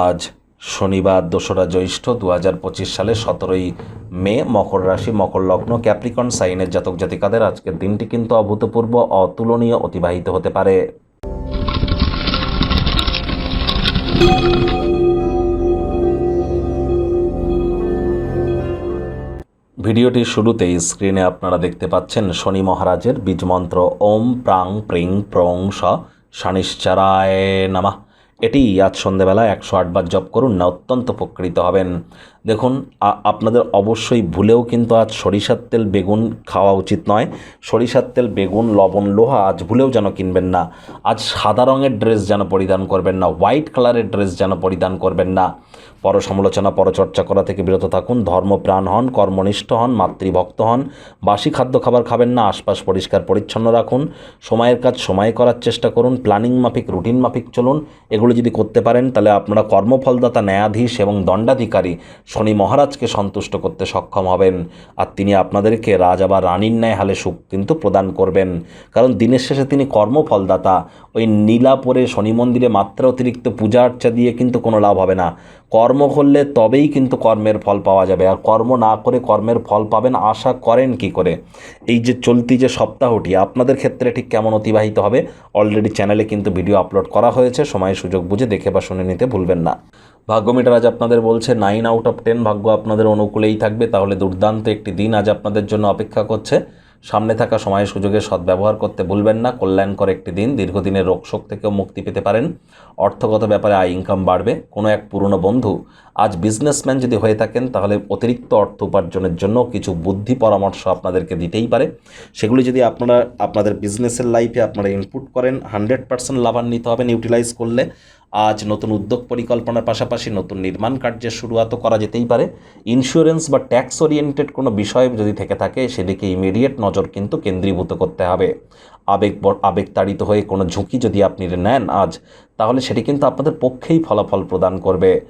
আজ শনিবার দোসরা জ্যৈষ্ঠ দু হাজার পঁচিশ সালে সতেরোই মে মকর রাশি, মকর লগ্ন, ক্যাপ্রিকন সাইনের জাতক জাতিকাদের আজকের দিনটি কিন্তু অভূতপূর্ব, অতুলনীয়, অতিবাহিত হতে পারে। ভিডিওটির শুরুতেই স্ক্রিনে আপনারা দেখতে পাচ্ছেন শনি মহারাজের বীজমন্ত্র, ওম প্রাং প্রিং প্রং স শানিশ্চারায় নামা। এটি আজ সন্ধেবেলা একশো আটবার জপ করুন, না অত্যন্ত উপকৃত হবেন। দেখুন আপনাদের অবশ্যই ভুলেও কিন্তু আজ সরিষার তেল, বেগুন খাওয়া উচিত নয়। সরিষার তেল, বেগুন, লবণ, লোহা আজ ভুলেও যেন কিনবেন না। আজ সাদা রঙের ড্রেস যেন পরিধান করবেন না, হোয়াইট কালারের ড্রেস যেন পরিধান করবেন না। পর সমালোচনা পরচর্চা করা থেকে বিরত থাকুন। ধর্মপ্রাণ হন, কর্মনিষ্ঠ হন, মাতৃভক্ত হন। বাসি খাদ্য খাবার খাবেন না, আশপাশ পরিষ্কার, পরিচ্ছন্ন রাখুন। সময়ের কাজ সময়ে করার চেষ্টা করুন। প্ল্যানিং মাফিক, রুটিন মাফিক চলুন। এগুলো যদি করতে পারেন, তাহলে আপনারা কর্মফলদাতা, ন্যায়াধীশ এবং দণ্ডাধিকারী শনি মহারাজকে সন্তুষ্ট করতে সক্ষম হবেন। আর তিনি আপনাদেরকে রাজা বা রানীর ন্যায় হালে সুখ কিন্তু প্রদান করবেন। কারণ দিনের শেষে তিনি কর্মফলদাতা। ওই নীলাপরে শনি মন্দিরে মাত্রা অতিরিক্ত পূজা আর্চা দিয়ে কিন্তু কোনো লাভ হবে না। কর্ম করলে তবেই কিন্তু কর্মের ফল পাওয়া যাবে। আর কর্ম না করে কর্মের ফল পাবেন, আশা করেন কি করে? এই যে চলতি যে সপ্তাহটি, আপনাদের ক্ষেত্রে ঠিক কেমন অতিবাহিত হবে? অলরেডি চ্যানেলে কিন্তু ভিডিও আপলোড করা হয়েছে, সময় সুযোগ বুঝে দেখে বা শুনে নিতে ভুলবেন না। ভাগ্যমিটার আজ আপনাদের বলছে নাইন আউট অফ টেন ভাগ্য আপনাদের অনুকূলেই থাকবে। তাহলে দুর্দান্ত একটি দিন আজ আপনাদের জন্য অপেক্ষা করছে। সামনে থাকা সময় সুযোগে সদ্ব্যবহার করতে ভুলবেন না, কল্যাণকর একটি দিন, দীর্ঘদিনের রোগশোক থেকেও মুক্তি পেতে পারেন। অর্থগত ব্যাপারে আয় ইনকাম বাড়বে। কোনো এক পুরনো বন্ধু আজ বিজনেসম্যান যদি হয়ে থাকেন, তাহলে অতিরিক্ত অর্থ উপার্জনের জন্য কিছু বুদ্ধি পরামর্শ আপনাদেরকে দিতেই পারে। সেগুলি যদি আপনারা আপনাদের বিজনেসের লাইফে আপনারা ইনপুট করেন হান্ড্রেড পার্সেন্ট লাভান্বিত হবেন ইউটিলাইজ করলে। আজ নতুন উদ্যোগ পরিকল্পনার পাশাপাশি নতুন নির্মাণ কার্যের শুরুয়াতও করা যেতেই পারে। ইন্স্যুরেন্স বা ট্যাক্স ওরিয়েন্টেড কোনো বিষয় যদি থেকে থাকে, সেদিকে ইমিডিয়েট নজর কিন্তু কেন্দ্রীভূত করতে হবে। আবেগ আবেগতাড়িত হয়ে কোনো ঝুঁকি যদি আপনি নেন আজ, তাহলে সেটি কিন্তু আপনাদের পক্ষেই ফলাফল প্রদান করবে।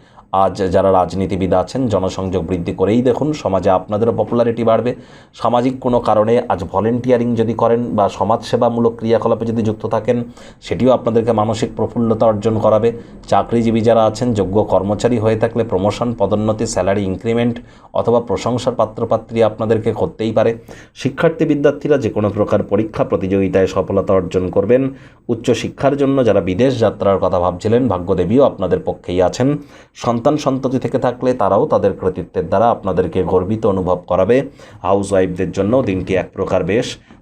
আজ যারা রাজনীতিবিদ আছেন, জনসংযোগ বৃদ্ধি করেই দেখুন, সমাজে আপনাদেরও পপুলারিটি বাড়বে। সামাজিক কোনো কারণে আজ ভলেন্টিয়ারিং যদি করেন বা সমাজসেবামূলক ক্রিয়াকলাপে যদি যুক্ত থাকেন, সেটিও আপনাদেরকে মানসিক প্রফুল্লতা অর্জন করাবে। চাকরিজীবী যারা আছেন, যোগ্য কর্মচারী হয়ে থাকলে প্রমোশন পদোন্নতি স্যালারি ইনক্রিমেন্ট অথবা প্রশংসার পাত্রপাত্রী আপনাদেরকে করতেই পারে। শিক্ষার্থী বিদ্যার্থীরা যে কোনো প্রকার পরীক্ষা, প্রতিযোগিতায় সফলতা অর্জন করবেন। উচ্চ শিক্ষার জন্য যারা বিদেশ যাত্রার কথা ভাবছিলেন, ভাগ্যদেবীও আপনাদের পক্ষেই আছেন। সন্তান সন্ততি থেকে থাকলে তারাও তাদের কৃতিত্বের দ্বারা আপনাদেরকে গর্বিত অনুভব করাবে। হাউস ওয়াইফদের জন্য দিনটি এক প্রকার বেশ।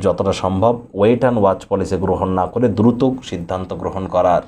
যতটা সম্ভব ওয়েট অ্যান্ড ওয়াচ পলিসি গ্রহণ না করে দ্রুত সিদ্ধান্ত গ্রহণ করার